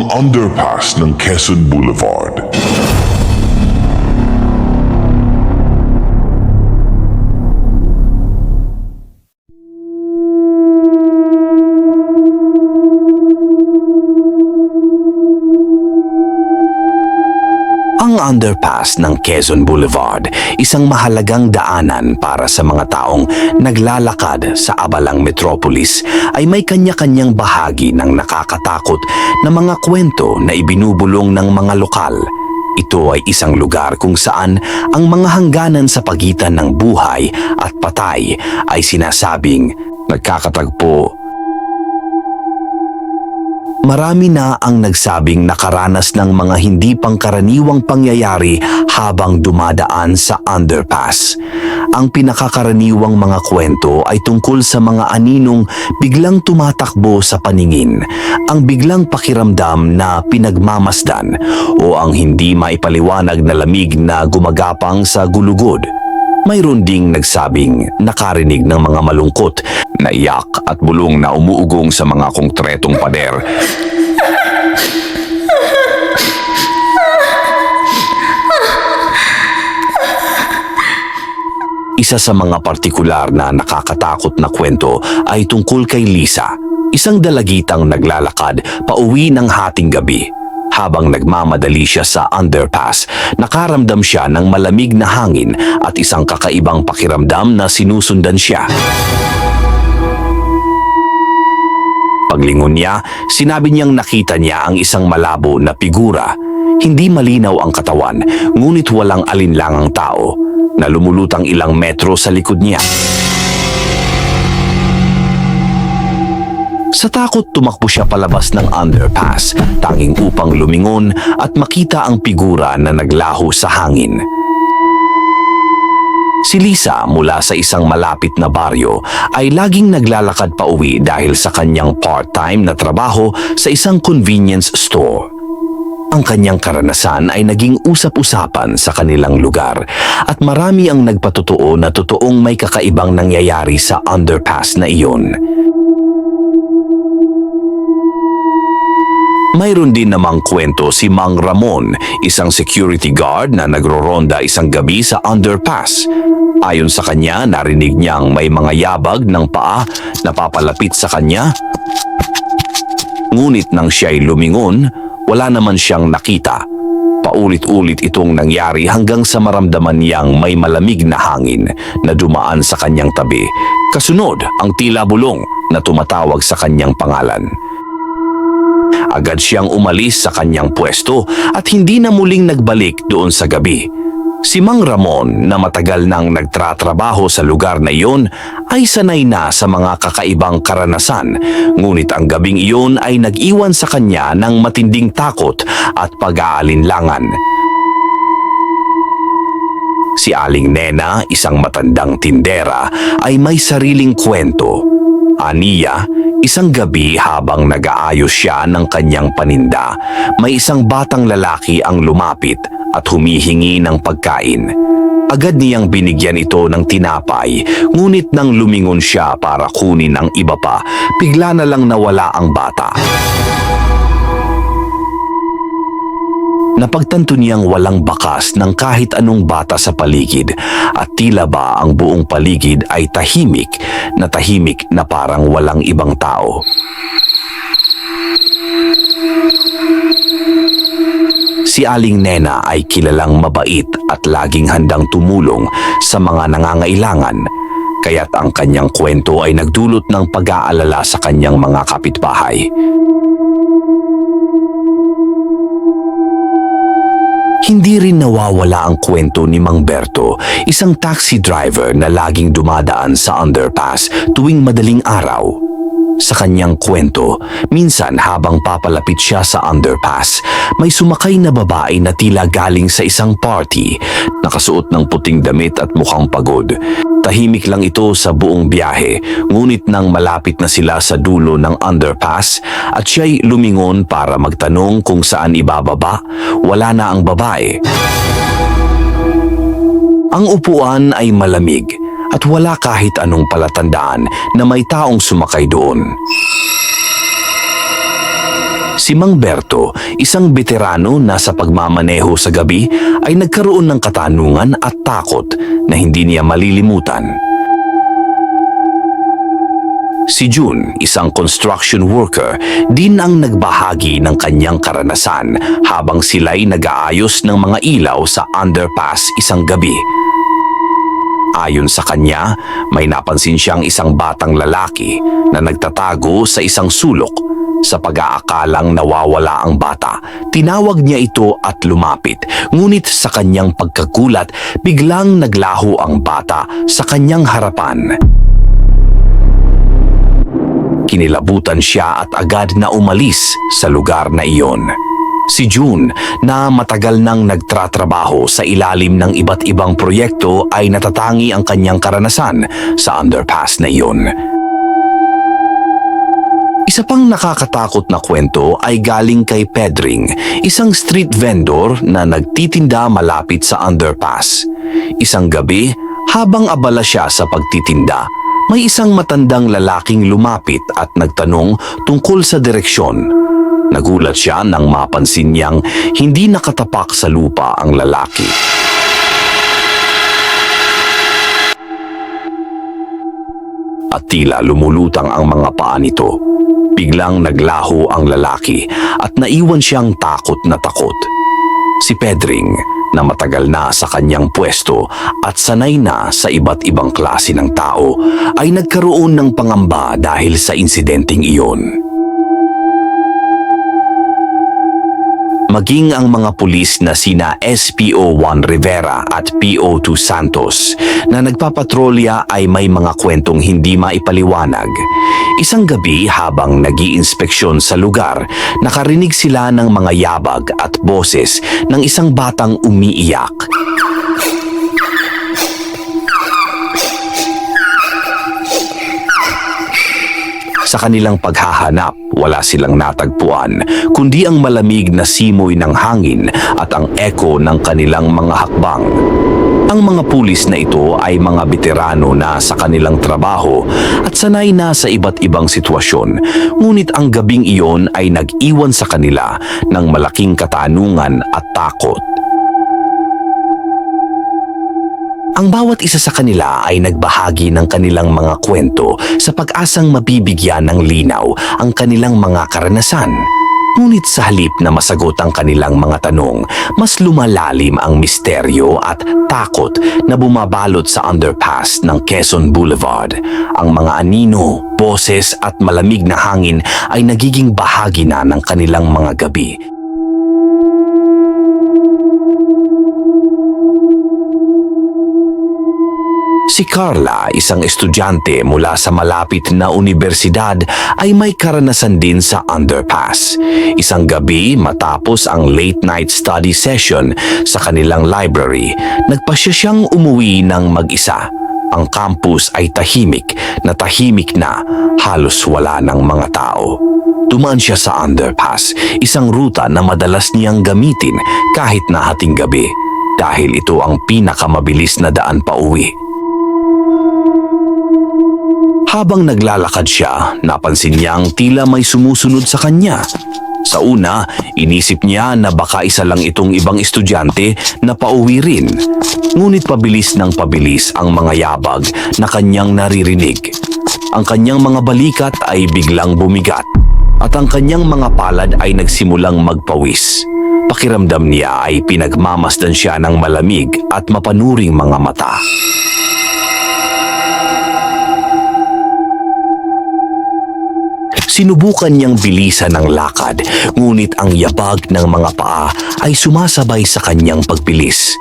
ang underpass ng Quezon Boulevard. Underpass ng Quezon Boulevard, isang mahalagang daanan para sa mga taong naglalakad sa abalang metropolis, ay may kanya-kanyang bahagi ng nakakatakot na mga kwento na ibinubulong ng mga lokal. Ito ay isang lugar kung saan ang mga hangganan sa pagitan ng buhay at patay ay sinasabing nagkakatagpo Marami na ang nagsabing nakaranas ng mga hindi pangkaraniwang pangyayari habang dumadaan sa underpass. Ang pinakakaraniwang mga kwento ay tungkol sa mga aninong biglang tumatakbo sa paningin, ang biglang pakiramdam na pinagmamasdan o ang hindi maipaliwanag na lamig na gumagapang sa gulugod. Mayroon ding nagsabing nakarinig ng mga malungkot na iyak at bulong na umuugong sa mga konkretong pader. Isa sa mga partikular na nakakatakot na kwento ay tungkol kay Lisa, isang dalagitang naglalakad pauwi ng hating gabi. Habang nagmamadali siya sa underpass, nakaramdam siya ng malamig na hangin at isang kakaibang pakiramdam na sinusundan siya. Paglingon niya, sinabi niyang nakita niya ang isang malabo na figura. Hindi malinaw ang katawan, ngunit walang alinlangang tao na lumulutang ilang metro sa likod niya. Sa takot tumakbo siya palabas ng underpass, tanging upang lumingon at makita ang figura na naglaho sa hangin. Si Lisa mula sa isang malapit na baryo ay laging naglalakad pa uwi dahil sa kanyang part-time na trabaho sa isang convenience store. Ang kanyang karanasan ay naging usap-usapan sa kanilang lugar at marami ang nagpatotoo na totoong may kakaibang nangyayari sa underpass na iyon. Mayroon din namang kwento si Mang Ramon, isang security guard na nagroronda isang gabi sa underpass. Ayon sa kanya, narinig niyang may mga yabag ng paa na papalapit sa kanya. Ngunit nang siya'y lumingon, wala naman siyang nakita. Paulit-ulit itong nangyari hanggang sa maramdaman niyang may malamig na hangin na dumaan sa kanyang tabi. Kasunod ang tila bulong na tumatawag sa kanyang pangalan. Agad siyang umalis sa kanyang pwesto at hindi na muling nagbalik doon sa gabi. Si Mang Ramon na matagal nang nagtratrabaho sa lugar na iyon ay sanay na sa mga kakaibang karanasan. Ngunit ang gabing iyon ay nag-iwan sa kanya ng matinding takot at pag-aalinlangan. Si Aling Nena, isang matandang tindera, ay may sariling kwento. Aniya, isang gabi habang nag-aayos siya ng kanyang paninda, may isang batang lalaki ang lumapit at humihingi ng pagkain. Agad niyang binigyan ito ng tinapay, ngunit nang lumingon siya para kunin ang iba pa, bigla na lang nawala ang bata. Napagtanto niyang walang bakas ng kahit anong bata sa paligid at tila ba ang buong paligid ay tahimik na tahimik na parang walang ibang tao. Si Aling Nena ay kilalang mabait at laging handang tumulong sa mga nangangailangan kaya't ang kanyang kwento ay nagdulot ng pag-aalala sa kanyang mga kapitbahay. Hindi rin nawawala ang kwento ni Mang Berto, isang taxi driver na laging dumadaan sa underpass tuwing madaling araw. Sa kanyang kwento, minsan habang papalapit siya sa underpass, may sumakay na babae na tila galing sa isang party, nakasuot ng puting damit at mukhang pagod. Tahimik lang ito sa buong biyahe, ngunit nang malapit na sila sa dulo ng underpass at siya'y lumingon para magtanong kung saan ibababa, wala na ang babae. Ang upuan ay malamig at wala kahit anong palatandaan na may taong sumakay doon. Si Mang Berto, isang veterano na sa pagmamaneho sa gabi ay nagkaroon ng katanungan at takot na hindi niya malilimutan. Si June, isang construction worker, din ang nagbahagi ng kanyang karanasan habang sila'y nag-aayos ng mga ilaw sa underpass isang gabi. Ayon sa kanya, may napansin siyang isang batang lalaki na nagtatago sa isang sulok. Sa pag-aakalang nawawala ang bata, tinawag niya ito at lumapit. Ngunit sa kanyang pagkagulat, biglang naglaho ang bata sa kanyang harapan. Kinilabutan siya at agad na umalis sa lugar na iyon. Si June, na matagal nang nagtratrabaho sa ilalim ng iba't ibang proyekto ay natatangi ang kanyang karanasan sa underpass na iyon. Isa pang nakakatakot na kwento ay galing kay Pedring, isang street vendor na nagtitinda malapit sa underpass. Isang gabi, habang abala siya sa pagtitinda, may isang matandang lalaking lumapit at nagtanong tungkol sa direksyon. Nagulat siya nang mapansin niyang hindi nakatapak sa lupa ang lalaki. At tila lumulutang ang mga paa nito. Biglang naglaho ang lalaki at naiwan siyang takot na takot. Si Pedring, na matagal na sa kanyang pwesto at sanay na sa iba't ibang klase ng tao, ay nagkaroon ng pangamba dahil sa insidenteng iyon. Maging ang mga pulis na sina SPO1 Rivera at PO2 Santos na nagpapatrolya ay may mga kwentong hindi maipaliwanag. Isang gabi habang nag inspeksyon sa lugar, nakarinig sila ng mga yabag at boses ng isang batang umiiyak. Sa kanilang paghahanap, wala silang natagpuan, kundi ang malamig na simoy ng hangin at ang eko ng kanilang mga hakbang. Ang mga pulis na ito ay mga veterano na sa kanilang trabaho at sanay na sa iba't ibang sitwasyon, ngunit ang gabing iyon ay nag-iwan sa kanila ng malaking katanungan at takot. Ang bawat isa sa kanila ay nagbahagi ng kanilang mga kwento sa pag-asang mabibigyan ng linaw ang kanilang mga karanasan. Ngunit sa halip na masagot ang kanilang mga tanong, mas lumalalim ang misteryo at takot na bumabalot sa underpass ng Quezon Boulevard. Ang mga anino, boses at malamig na hangin ay nagiging bahagi na ng kanilang mga gabi. Si Carla, isang estudyante mula sa malapit na universidad, ay may karanasan din sa underpass. Isang gabi matapos ang late night study session sa kanilang library, nagpasya siyang umuwi ng mag-isa. Ang campus ay tahimik na tahimik na halos wala ng mga tao. Dumaan siya sa underpass, isang ruta na madalas niyang gamitin kahit na hating gabi dahil ito ang pinakamabilis na daan pa uwi. Habang naglalakad siya, napansin niyang tila may sumusunod sa kanya. Sa una, inisip niya na baka isa lang itong ibang estudyante na pauwi rin. Ngunit pabilis ng pabilis ang mga yabag na kanyang naririnig. Ang kanyang mga balikat ay biglang bumigat at ang kanyang mga palad ay nagsimulang magpawis. Pakiramdam niya ay pinagmamasdan siya ng malamig at mapanuring mga mata. Sinubukan niyang bilisan ang lakad, ngunit ang yabag ng mga paa ay sumasabay sa kanyang pagbilis.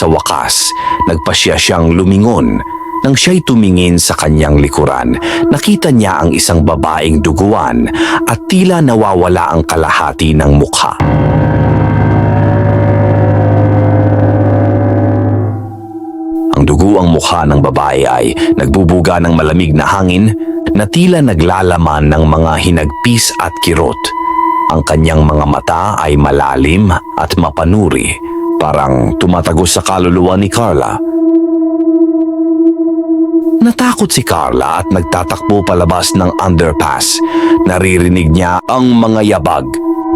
Sa wakas, nagpasya siyang lumingon. Nang siya'y tumingin sa kanyang likuran, nakita niya ang isang babaeng duguan at tila nawawala ang kalahati ng mukha. Ang dugo ang mukha ng babae ay nagbubuga ng malamig na hangin na tila naglalaman ng mga hinagpis at kirot. Ang kanyang mga mata ay malalim at mapanuri, parang tumatagos sa kaluluwa ni Carla. Natakot si Carla at nagtatakbo palabas ng underpass. Naririnig niya ang mga yabag.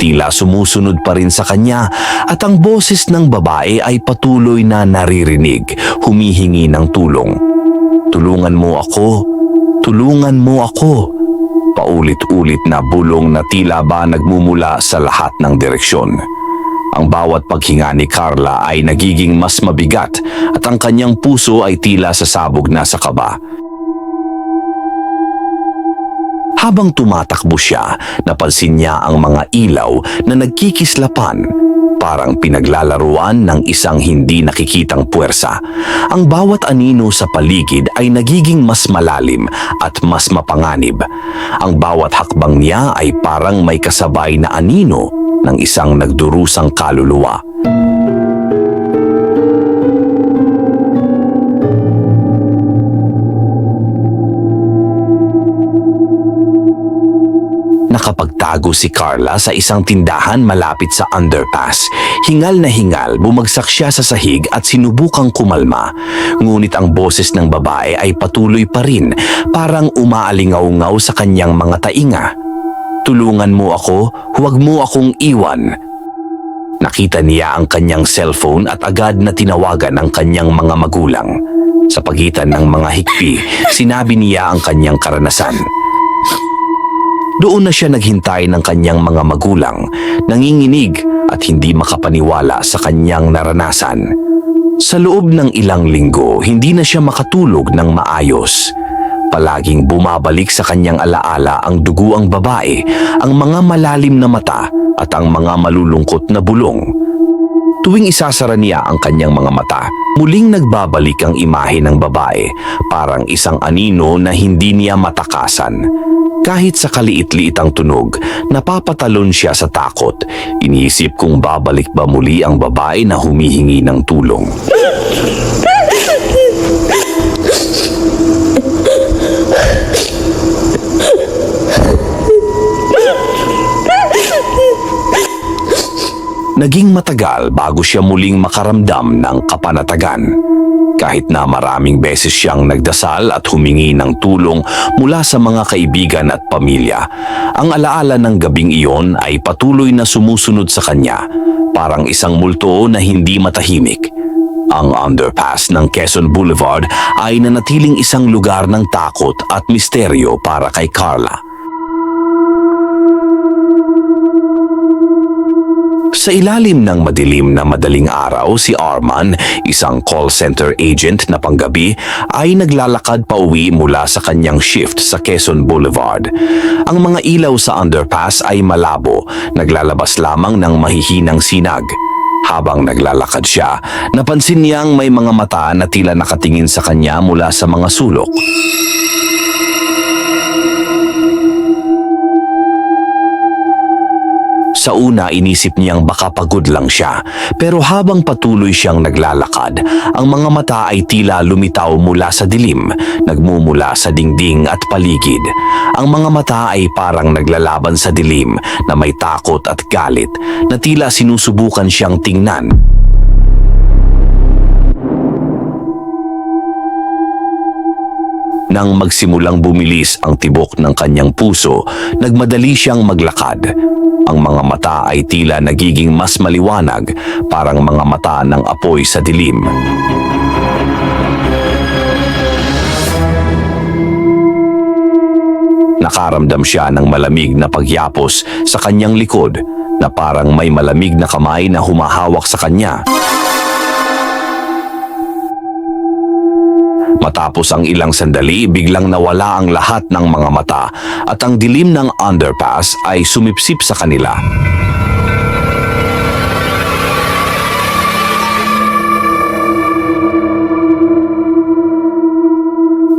Tila sumusunod pa rin sa kanya at ang boses ng babae ay patuloy na naririnig, humihingi ng tulong. Tulungan mo ako, tulungan mo ako. Paulit-ulit na bulong na tila ba nagmumula sa lahat ng direksyon. Ang bawat paghinga ni Carla ay nagiging mas mabigat at ang kanyang puso ay tila sasabog na sa kaba. Habang tumatakbo siya, napansin niya ang mga ilaw na nagkikislapan. Parang pinaglalaruan ng isang hindi nakikitang puwersa. Ang bawat anino sa paligid ay nagiging mas malalim at mas mapanganib. Ang bawat hakbang niya ay parang may kasabay na anino ng isang nagdurusang kaluluwa. Nakapagtago si Carla sa isang tindahan malapit sa underpass. Hingal na hingal, bumagsak siya sa sahig at sinubukang kumalma. Ngunit ang boses ng babae ay patuloy pa rin, parang umaalingaw-ngaw sa kanyang mga tainga. Tulungan mo ako, huwag mo akong iwan. Nakita niya ang kanyang cellphone at agad na tinawagan ang kanyang mga magulang. Sa pagitan ng mga hikpi, sinabi niya ang kanyang karanasan. Doon na siya naghintay ng kanyang mga magulang, nanginginig at hindi makapaniwala sa kanyang naranasan. Sa loob ng ilang linggo, hindi na siya makatulog ng maayos. Palaging bumabalik sa kanyang alaala ang duguang babae, ang mga malalim na mata at ang mga malulungkot na bulong. Tuwing isasara niya ang kanyang mga mata, muling nagbabalik ang imahe ng babae, parang isang anino na hindi niya matakasan. Kahit sa kaliit-liit ang tunog, napapatalon siya sa takot. Iniisip kung babalik ba muli ang babae na humihingi ng tulong. Naging matagal bago siya muling makaramdam ng kapanatagan. Kahit na maraming beses siyang nagdasal at humingi ng tulong mula sa mga kaibigan at pamilya, ang alaala ng gabing iyon ay patuloy na sumusunod sa kanya, parang isang multo na hindi matahimik. Ang underpass ng Quezon Boulevard ay nanatiling isang lugar ng takot at misteryo para kay Carla. Sa ilalim ng madilim na madaling araw, si Arman, isang call center agent na panggabi, ay naglalakad pa uwi mula sa kanyang shift sa Quezon Boulevard. Ang mga ilaw sa underpass ay malabo, naglalabas lamang ng mahihinang sinag. Habang naglalakad siya, napansin niyang may mga mata na tila nakatingin sa kanya mula sa mga sulok. Sa una inisip niyang baka pagod lang siya, pero habang patuloy siyang naglalakad, ang mga mata ay tila lumitaw mula sa dilim, nagmumula sa dingding at paligid. Ang mga mata ay parang naglalaban sa dilim na may takot at galit, na tila sinusubukan siyang tingnan. Nang magsimulang bumilis ang tibok ng kanyang puso, nagmadali siyang maglakad. Ang mga mata ay tila nagiging mas maliwanag, parang mga mata ng apoy sa dilim. Nakaramdam siya ng malamig na pagyapos sa kanyang likod na parang may malamig na kamay na humahawak sa kanya. Matapos ang ilang sandali, biglang nawala ang lahat ng mga mata at ang dilim ng underpass ay sumipsip sa kanila.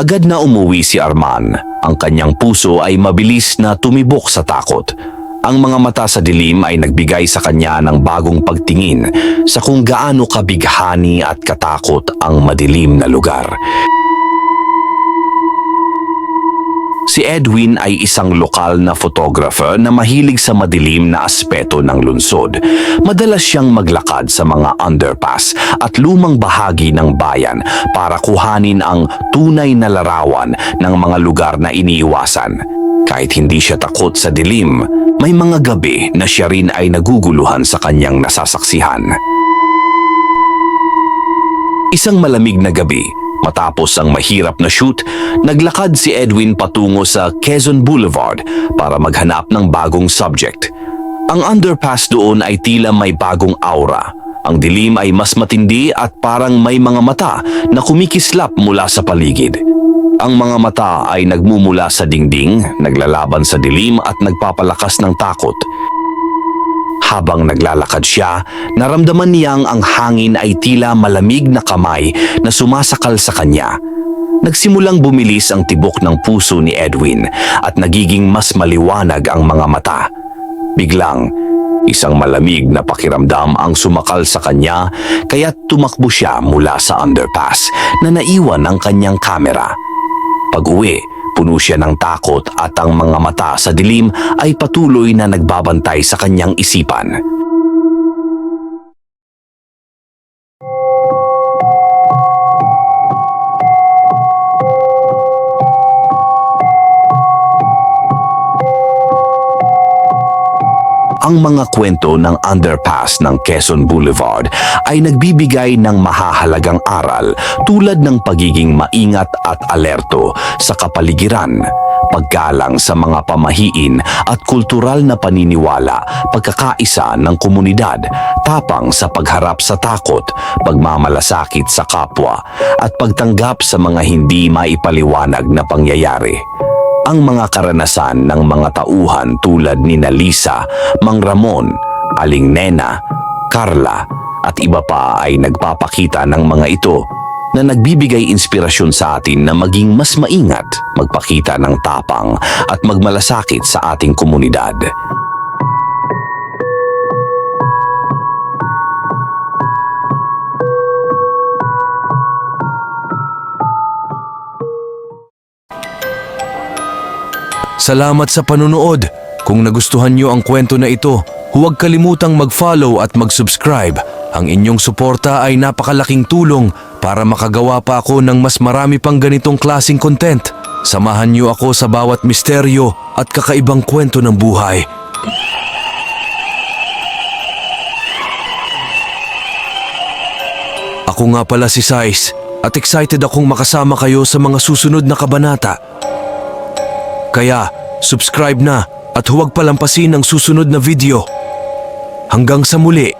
Agad na umuwi si Arman. Ang kanyang puso ay mabilis na tumibok sa takot. Ang mga mata sa dilim ay nagbigay sa kanya ng bagong pagtingin sa kung gaano kabighani at katakot ang madilim na lugar. Si Edwin ay isang lokal na photographer na mahilig sa madilim na aspeto ng lungsod. Madalas siyang maglakad sa mga underpass at lumang bahagi ng bayan para kuhanin ang tunay na larawan ng mga lugar na iniiwasan. Kahit hindi siya takot sa dilim, may mga gabi na siya rin ay naguguluhan sa kanyang nasasaksihan. Isang malamig na gabi, matapos ang mahirap na shoot, naglakad si Edwin patungo sa Quezon Boulevard para maghanap ng bagong subject. Ang underpass doon ay tila may bagong aura. Ang dilim ay mas matindi at parang may mga mata na kumikislap mula sa paligid. Ang mga mata ay nagmumula sa dingding, naglalaban sa dilim at nagpapalakas ng takot. Habang naglalakad siya, naramdaman niyang ang hangin ay tila malamig na kamay na sumasakal sa kanya. Nagsimulang bumilis ang tibok ng puso ni Edwin at nagiging mas maliwanag ang mga mata. Biglang, isang malamig na pakiramdam ang sumakal sa kanya kaya tumakbo siya mula sa underpass na naiwan ang kanyang kamera. Pag-uwi, puno siya ng takot at ang mga mata sa dilim ay patuloy na nagbabantay sa kanyang isipan. Ang mga kwento ng underpass ng Quezon Boulevard ay nagbibigay ng mahahalagang aral tulad ng pagiging maingat at alerto sa kapaligiran, paggalang sa mga pamahiin at kultural na paniniwala, pagkakaisa ng komunidad, tapang sa pagharap sa takot, pagmamalasakit sa kapwa, at pagtanggap sa mga hindi maipaliwanag na pangyayari ang mga karanasan ng mga tauhan tulad ni Lisa, Mang Ramon, Aling Nena, Carla at iba pa ay nagpapakita ng mga ito na nagbibigay inspirasyon sa atin na maging mas maingat, magpakita ng tapang at magmalasakit sa ating komunidad. Salamat sa panunood. Kung nagustuhan niyo ang kwento na ito, huwag kalimutang mag-follow at mag-subscribe. Ang inyong suporta ay napakalaking tulong para makagawa pa ako ng mas marami pang ganitong klasing content. Samahan niyo ako sa bawat misteryo at kakaibang kwento ng buhay. Ako nga pala si Sais at excited akong makasama kayo sa mga susunod na kabanata. Kaya, subscribe na at huwag palampasin ang susunod na video. Hanggang sa muli.